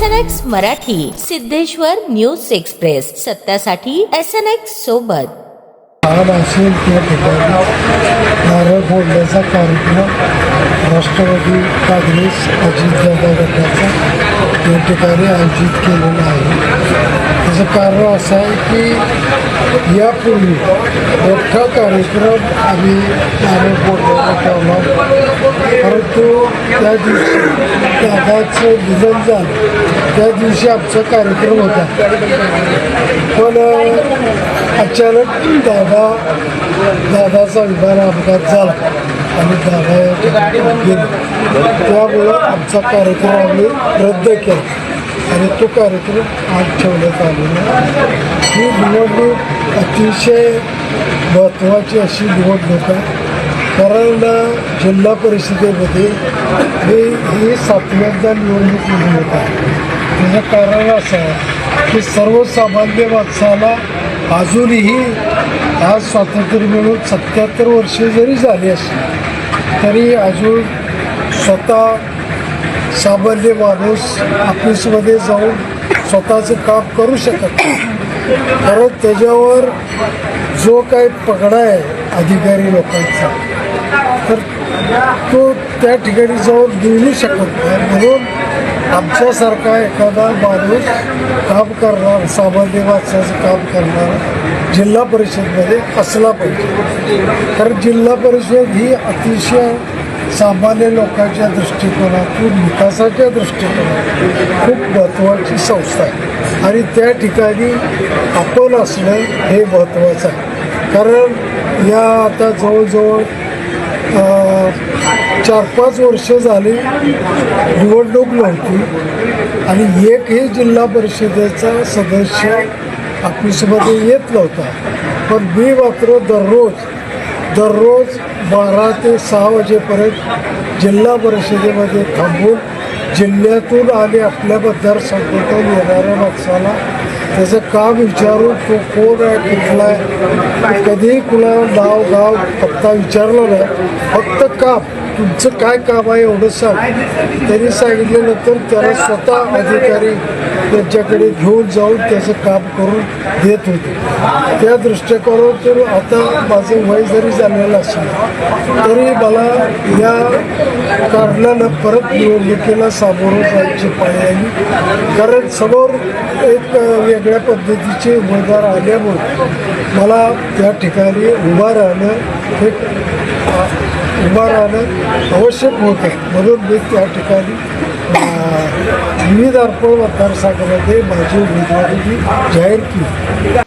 S N X Marathi, Siddheshwar News Express. सत्यासाठी S N X सोबत. आज असेल त्या ठिकाणी नारळ फोडण्याचा कार्यक्रम राष्ट्रवादी काँग्रेस गटाचा या ठिकाणी आयोजित केलेला आहे. त्याचं कारण असं आहे की यापूर्वी मोठा कार्यक्रम आम्ही नारळ फोडण्याचा ठेवला परंतु त्या दिवशी दादाचं निधन झालं. त्या दिवशी आमचा कार्यक्रम होता. पण अचानक दादा दादाचा विमान अपघात झाला आणि दादा या ठिकाणी त्यामुळं आमचा कार्यक्रम आम्ही रद्द केला. आणि तो कार्यक्रम आज ठेवण्यात आलेला आहे. ही निवडणूक अतिशय महत्त्वाची अशी निवडणूक आहे कारण जिल्हा परिषदेमध्ये ही ही सातव्यांदा निवडणूक निवडणूक आहे त्याचं कारण असं आहे की सर्वसामान्य माणसाला अजूनही आज स्वातंत्र्य मिळून सत्याहत्तर वर्षे जरी झाली असली तरी अजून स्वतः सामान्य माणूस ऑफिसमध्ये जाऊन स्वतःचं काम करू शकत नाही. कारण त्याच्यावर जो काही पगडा आहे अधिकारी लोकांचा तर तो त्या ठिकाणी जाऊन मिळू शकत नाही. म्हणून आमच्यासारखा एखादा माणूस काम करणार सामान्य माणसाचं काम करणार जिल्हा परिषदमध्ये असला पाहिजे. कारण जिल्हा परिषद ही अतिशय सामान्य लोकांच्या दृष्टिकोनातून विकासाच्या दृष्टिकोनातून खूप महत्त्वाची संस्था आहे. आणि त्या ठिकाणी आपण असणं हे महत्त्वाचं आहे. कारण या आता जवळजवळ चार पाच वर्ष झाली निवडणूक नव्हती. आणि एकही जिल्हा परिषदेचा सदस्य ऑफिसमध्ये येत नव्हता. पण मी मात्र दररोज दररोज बारा ते सहा वाजेपर्यंत जिल्हा परिषदेमध्ये थांबून जिल्ह्यातून आणि आपल्या मतदारसंघातून येणाऱ्या माणसाला त्याचं काम विचारून तो कोण आहे कुठला आहे कधीही कुणा नाव गाव पत्ता विचारला नाही फक्त काम. तुमचं काय काम आहे एवढं सांग. त्यांनी सांगितल्यानंतर त्याला स्वतः अधिकारी त्यांच्याकडे घेऊन जाऊन त्याचं काम करून देत होते. त्या दृष्टिकोनातून आता माझं वय जरी झालेलं असेल तरी मला या कारणानं परत निवडणुकीला सामोरं जायची पाळी आली. कारण समोर एक वेगळ्या पद्धतीचे उमेदवार आल्यामुळे मला त्या ठिकाणी उभा राहणं हे उभा राहणं आवश्यक आहे म्हणून मी त्या ठिकाणी विविध अर्पण मतदारसंघामध्ये माझी उमेदवारी जाहीर केली.